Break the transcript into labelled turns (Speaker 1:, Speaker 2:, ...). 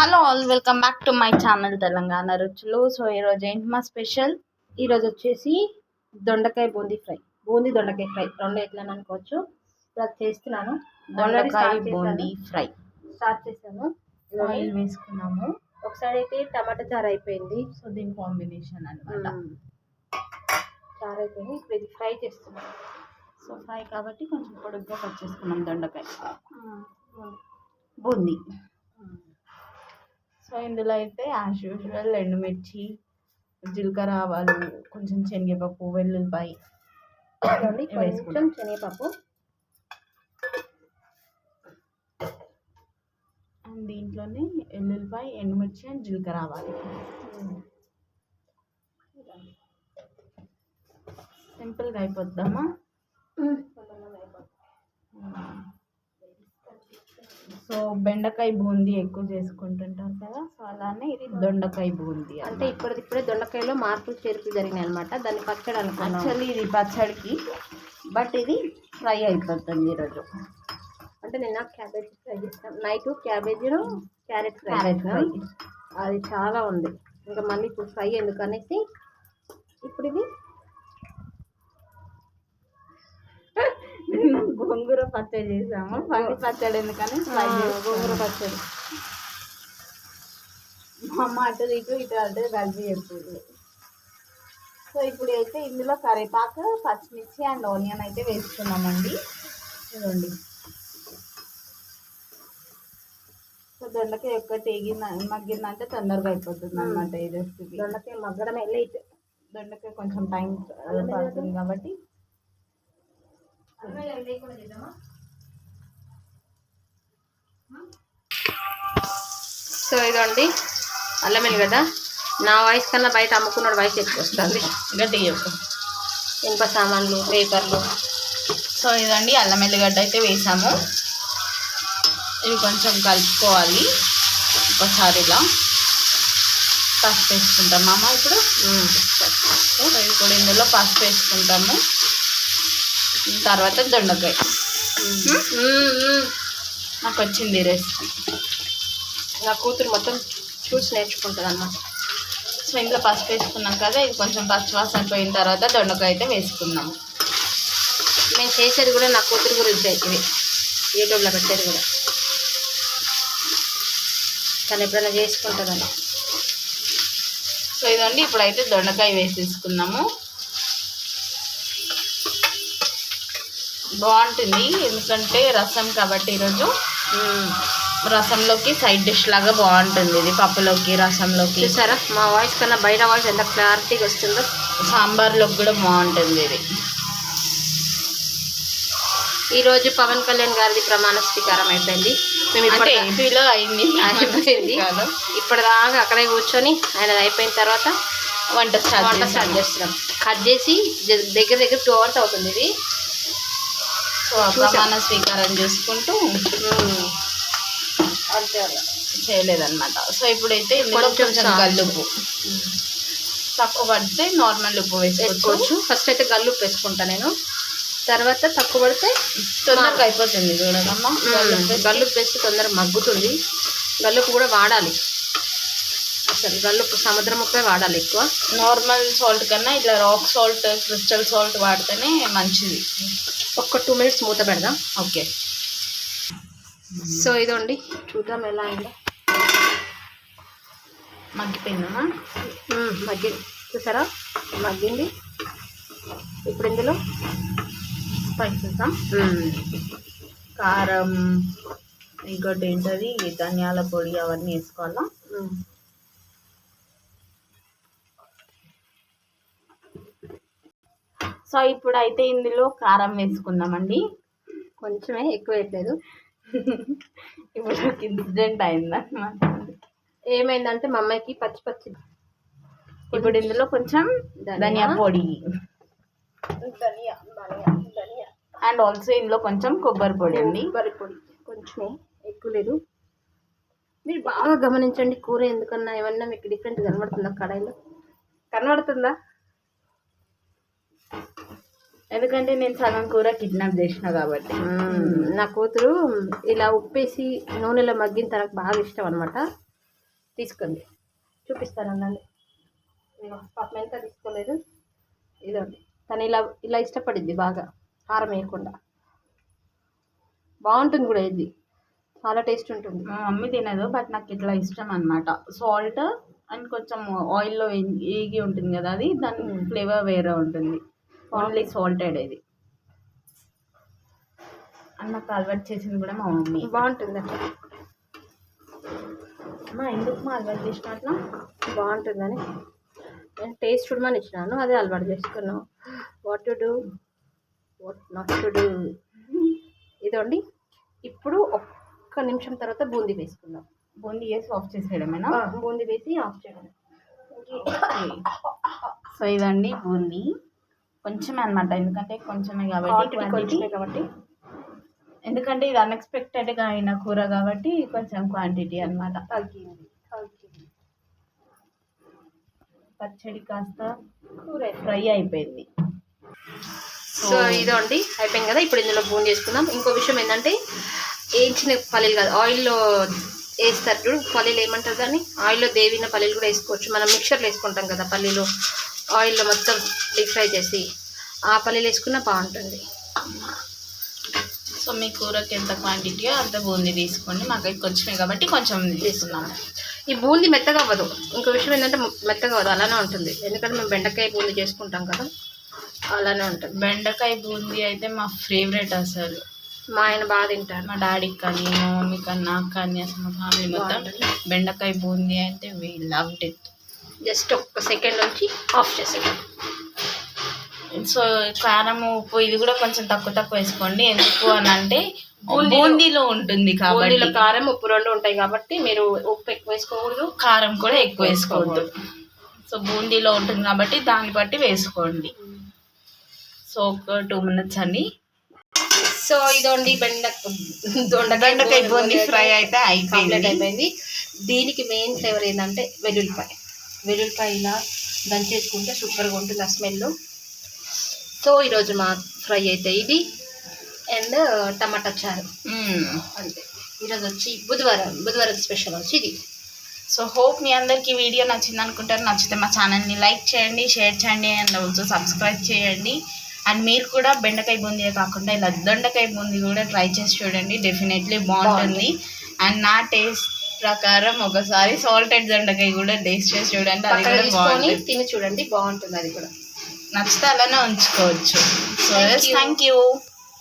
Speaker 1: Hello all welcome back to my channel Telangana రుచులు so ఈరోజు ఏంటి మా స్పెషల్
Speaker 2: ఈరోజు వచ్చేసి దొండకాయ బూందీ ఫ్రై. బూందీ దొండకాయ ఫ్రై. రెండు ఎట్లా అని అనుకోవచ్చు? అది చేస్తున్నాను.
Speaker 1: దొండకాయ. బూందీ ఫ్రై.
Speaker 2: స్టార్ట్ చేశాను.
Speaker 1: ఆయిల్ వేసుకున్నాము.
Speaker 2: ఒకసారి అయితే టమాటా చారు అయిపోయింది.
Speaker 1: సో దీని కాంబినేషన్ అన్నమాట.
Speaker 2: మ్మ్. చారు అయిపోయింది. ఇప్పుడు ఇది ఫ్రై చేస్తున్నాను.
Speaker 1: సో ఫ్రై కాబట్టి కొంచెం పొడుగ్గా కట్ చేసుకున్నాం దొండకాయ.
Speaker 2: మ్మ్.
Speaker 1: బూందీ. సో ఇందులో అయితే యాజ్ యూజువల్ ఎండుమిర్చి జీలకర్ర ఆవాలు కొంచెం శనగపప్పు వెల్లుల్లిపాయ
Speaker 2: కొంచెం. శనగపప్పు
Speaker 1: అండ్ దీంట్లోనే వెల్లుల్లిపాయ ఎండుమిర్చి అండ్ జీలకర్ర ఆవాలు. సింపుల్గా అయిపోద్దామా. సో బెండకాయ బూందీ ఎక్కువ చేసుకుంటుంటారు కదా సో అలానే ఇది దొండకాయ బూందీ
Speaker 2: అంటే ఇప్పటిది ఇప్పుడే దొండకాయలో మార్పులు చేర్పులు జరిగినాయి అనమాట దాన్ని పచ్చడి అనుకున్నాను
Speaker 1: యాక్చువల్లీ ఇది పచ్చడికి బట్ ఇది ఫ్రై అయిపోతుంది ఈరోజు.
Speaker 2: అంటే నిన్న క్యాబేజీ ఫ్రై చేస్తాం నైట్ క్యాబేజీను క్యారెట్ ఫ్రై అది చాలా ఉంది. ఇంకా మళ్ళీ ఇప్పుడు ఫ్రై ఎందుకు అనేసి ఇప్పుడు ఇది
Speaker 1: గోంగూర పచ్చడి చేసాము. పండి పచ్చడి ఎందుకని?
Speaker 2: గోంగూర పచ్చడి.
Speaker 1: మా అమ్మ అటు ఇటు ఇటు అటు కలిపి చెప్తుంది సో ఇప్పుడు అయితే ఇందులో కరివేపాకు పచ్చిమిర్చి అండ్ ఆనియన్ అయితే వేసుకున్నామండి. ఇదండి సో దొండకాయ ఒక్కటి ఎగిన మగ్గిందంటే తొందరగా అయిపోతుంది అనమాట ఈ రెసిపీ.
Speaker 2: దొండకాయ మగ్గడమే లేట్.
Speaker 1: దొండకాయ కొంచెం టైం పడుతుంది కాబట్టి
Speaker 2: సో ఇదండి అల్లం వెల్లిగడ్డ నా వాయిస్ కన్నా బయట అమ్ముకున్నాడు వాయిస్ ఎక్కువ వస్తుంది.
Speaker 1: గట్టిగా చెప్పు.
Speaker 2: ఇనుప సామాన్లు పేపర్లు.
Speaker 1: సో ఇదండి అల్లం ఎల్లిగడ్డ అయితే వేసాము. ఇవి కొంచెం కలుపుకోవాలి. ఒకసారి ఇలా పసుపు వేసుకుంటాం. అమ్మ ఇప్పుడు? సో ఇప్పుడు ఇందులో పసుపు వేసుకుంటాము. తర్వాత దొండకాయ. నాకు వచ్చింది రెసిపీ
Speaker 2: నా కూతురు మొత్తం చూసి నేర్చుకుంటుంది అనమాట
Speaker 1: సో ఇందులో పసుపు వేసుకున్నాం కదా ఇది కొంచెం పచ్చివాసన పోయిన తర్వాత దొండకాయ అయితే వేసుకున్నాము
Speaker 2: నేను చేసేది కూడా నా కూతురు గురించి ఇది యూట్యూబ్లో పెట్టేది కూడా. తను ఎప్పుడైనా చేసుకుంటుందని.
Speaker 1: సో ఇదండి ఇప్పుడైతే దొండకాయ వేసేసుకున్నాము. బాగుంటుంది. ఎందుకంటే రసం కాబట్టి ఈరోజు రసంలోకి సైడ్ డిష్ లాగా బాగుంటుంది ఇది పప్పులోకి రసంలోకి.
Speaker 2: చూసారా? మా వాయిస్ కన్నా బయట వాయిస్ ఎంత క్లారిటీగా వస్తుందో.
Speaker 1: సాంబార్లోకి కూడా బాగుంటుంది ఇది.
Speaker 2: ఈ రోజు పవన్ కళ్యాణ్ గారిది ప్రమాణ స్వీకారం అయిపోయింది. మేము
Speaker 1: అంటే
Speaker 2: ఇప్పటి
Speaker 1: ఏపీలో అయింది.
Speaker 2: అయిపోయింది. ఇప్పటిదాకా అక్కడే కూర్చొని ఆయన అయిపోయిన తర్వాత
Speaker 1: వంట స్టార్ట్
Speaker 2: వంట స్టార్ట్ చేస్తున్నాం. కట్ చేసి దగ్గర దగ్గర టూ అవర్స్ అవుతుంది ఇది.
Speaker 1: ప్రమాణ స్వీకారం చేసుకుంటూ
Speaker 2: అంతే.
Speaker 1: చేయలేదన్నమాట. సో ఇప్పుడైతే
Speaker 2: కొంచెం.
Speaker 1: గల్లుప్పు. తక్కువ పడితే నార్మల్ ఉప్పు వేసుకోవచ్చు.
Speaker 2: వేసుకోవచ్చు. ఫస్ట్ అయితే గల్లుప్పు వేసుకుంటా నేను. తర్వాత తక్కువ పడితే
Speaker 1: తొందరగా అయిపోతుంది చూడదమ్మా
Speaker 2: గల్లుప్పు గల్లుప్పు వేస్తే తొందరగా మగ్గుతుంది. గల్లుప్పు కూడా వాడాలి. అసలు గల్లుప్పు సముద్రం ఉప్పే వాడాలి ఎక్కువ.
Speaker 1: నార్మల్ సాల్ట్ కన్నా ఇట్లా రాక్ సాల్ట్ క్రిస్టల్ సాల్ట్ వాడితేనే మంచిది.
Speaker 2: ఒక్క టూ మినిట్స్ మూత పెడదాం.
Speaker 1: ఓకే.
Speaker 2: సో ఇదండి. చూద్దాం ఎలా అయిందో.
Speaker 1: మగ్గిపోయిందమ్మా
Speaker 2: మ్మ్, మగ్గింది. చూసారా? మగ్గింది. ఇప్పుడు ఇందులో
Speaker 1: స్పైసెస్ కారం ఇంకోటి ఏంటది? ధనియాల పొడి అవన్నీ వేసుకోవాలా? సో ఇప్పుడు అయితే ఇందులో కారం వేసుకుందామండి.
Speaker 2: కొంచెమే ఎక్కువ వేయట్లేదు.
Speaker 1: ఇప్పుడు ఒక ఇన్సిడెంట్ అయిందన్నమాట
Speaker 2: ఏమైందంటే మా అమ్మాయికి పచ్చి పచ్చి
Speaker 1: ఇప్పుడు ఇందులో కొంచెం
Speaker 2: ధనియా.
Speaker 1: పొడి.
Speaker 2: ధనియా ధనియా ధనియా.
Speaker 1: అండ్ ఆల్సో ఇందులో కొంచెం కొబ్బరి పొడి అండి.
Speaker 2: కొబ్బరి పొడి. కొంచెమే ఎక్కువ లేదు. మీరు బాగా గమనించండి కూర ఎందుకన్నా ఏమన్నా మీకు డిఫరెంట్ కనబడుతుందా కడాయిలో? కనబడుతుందా?
Speaker 1: ఎందుకంటే నేను సగం కూర కిడ్నాప్ చేసిన కాబట్టి.
Speaker 2: నా కూతురు ఇలా ఉప్పేసి నూనెలో మగ్గిన తనకు బాగా ఇష్టం అనమాట తీసుకుంది చూపిస్తాను అన్నాను. ఇదిగో పాపం ఎంత తీసుకోలేదు. ఇదండి తను ఇలా ఇలా ఇష్టపడిద్ది బాగా. కారం వేయకుండా. బాగుంటుంది కూడా ఇది. చాలా టేస్ట్ ఉంటుంది.
Speaker 1: మమ్మీ తినదు బట్ నాకు ఇట్లా ఇష్టం అనమాట సాల్ట్ అండ్ కొంచెం ఆయిల్లో ఏగి ఉంటుంది కదా అది దాని. ఫ్లేవర్ వేరే ఉంటుంది. ఓన్లీ సాల్టెడ్ ఇది. అని నాకు అలవాటు చేసింది కూడా మా మమ్మీ.
Speaker 2: బాగుంటుంది అట్లా
Speaker 1: అమ్మా ఎందుకు మా అలవాటు చేసిన అట్లా
Speaker 2: బాగుంటుందని. నేను టేస్ట్ చూడమని ఇచ్చినాను అదే అలవాటు చేసుకున్నాను what to do what not to do ఇదండి. ఇప్పుడు ఒక్క నిమిషం తర్వాత బూందీ వేసుకుందాం.
Speaker 1: బూందీ వేసి ఆఫ్ చేసేయడమేనా?
Speaker 2: బూందీ వేసి ఆఫ్ చేయడం
Speaker 1: సో ఇదండి బూందీ. కొంచెమే అనమాట ఎందుకంటే కొంచెమే కాబట్టి
Speaker 2: కాబట్టి.
Speaker 1: ఎందుకంటే ఇది అన్ఎక్స్పెక్టెడ్గా అయిన కూర కాబట్టి కొంచెం క్వాంటిటీ
Speaker 2: తగ్గింది తగ్గింది.
Speaker 1: పచ్చడి కాస్త
Speaker 2: కూర
Speaker 1: ఫ్రై అయిపోయింది.
Speaker 2: సో ఇదో అండి అయిపోయింది కదా? ఇప్పుడు ఇందులో బూందీ చేసుకుందాం ఇంకో విషయం ఏంటంటే వేయించిన పల్లీలు కాదు ఆయిల్లో వేస్తారు చూడు. పల్లీలు ఏమంటారు దాన్ని? ఆయిల్లో దేవిన పల్లీలు కూడా వేసుకోవచ్చు. మనం మిక్చర్లో వేసుకుంటాం కదా పల్లీలు. ఆయిల్లో మొత్తం డీప్ ఫ్రై చేసి ఆ పల్లీలు వేసుకున్నా బాగుంటుంది.
Speaker 1: సో మీ కూరకి ఎంత క్వాంటిటీయో అంత బూందీ తీసుకోండి. మాకు కొంచెమే కాబట్టి కొంచెం తీసుకున్నాము
Speaker 2: ఈ బూందీ మెత్తగా అవ్వదు. ఇంకో విషయం ఏంటంటే మెత్తగా అవ్వదు. అలానే ఉంటుంది. ఎందుకంటే మేము బెండకాయ బూందీ చేసుకుంటాం కదా. అలానే ఉంటుంది.
Speaker 1: బెండకాయ బూందీ అయితే మా ఫేవరెట్ అసలు.
Speaker 2: మా ఆయన బాగా తింటారు.
Speaker 1: మా డాడీకి కానీ మా మమ్మీకి కానీ నాకు కానీ అసలు మా ఫ్యామిలీ మొత్తం. బెండకాయ బూందీ అంటే వీ లవ్ ఇట్
Speaker 2: జస్ట్ ఒక్క సెకండ్ నుంచి ఆఫ్ చేసేయాలి
Speaker 1: సో కారం ఉప్పు ఇది కూడా కొంచెం తక్కువ తక్కువ వేసుకోండి. ఎందుకు అని అంటే
Speaker 2: బూందీలో-
Speaker 1: ఉంటుంది కాబట్టి.
Speaker 2: బూందీలో కారం ఉప్పు రెండు ఉంటాయి కాబట్టి మీరు ఉప్పు ఎక్కువ వేసుకోకూడదు.
Speaker 1: కారం కూడా ఎక్కువ వేసుకోవద్దు సో బూందీలో ఉంటుంది కాబట్టి దాన్ని బట్టి వేసుకోండి. సో ఒక టూ మినిట్స్ అండి.
Speaker 2: సో ఇదండి బెండ దొండకాయ
Speaker 1: బూందీ ఫ్రై అయితే అయిపోయింది.
Speaker 2: దీనికి మెయిన్ ఫ్లేవర్ ఏంటంటే వెల్లుల్లిపాయ. వెల్లుల్లిపాయ ఇలా దంచేసుకుంటే సూపర్గా ఉంటుంది ఆ స్మెల్ సో ఈరోజు మా ఫ్రై అయితే ఇది. అండ్ టమాటా చారు. అంతే. ఈరోజు వచ్చి బుధవారం బుధవారం స్పెషల్ వచ్చి ఇది.
Speaker 1: సో హోప్ మీ అందరికీ వీడియో నచ్చింది అనుకుంటారు. నచ్చితే మా ఛానల్ని లైక్ చేయండి షేర్ చేయండి అండ్ ఆల్సో సబ్స్క్రైబ్ చేయండి. అండ్ మీరు కూడా బెండకాయ బూందీ కాకుండా ఇలా దొండకాయ బూందీ కూడా ట్రై చేసి చూడండి. డెఫినెట్లీ బాగుంటుంది. అండ్ నా టేస్ట్ ప్రకారం ఒకసారి సాల్టెడ్ దొండకాయ కూడా టేస్ట్ చేసి చూడండి అది కూడా బాగుంటుంది.
Speaker 2: తిని చూడండి బాగుంటుంది అది కూడా.
Speaker 1: నచ్చితే అలానే ఉంచుకోవచ్చు. సో. Thank you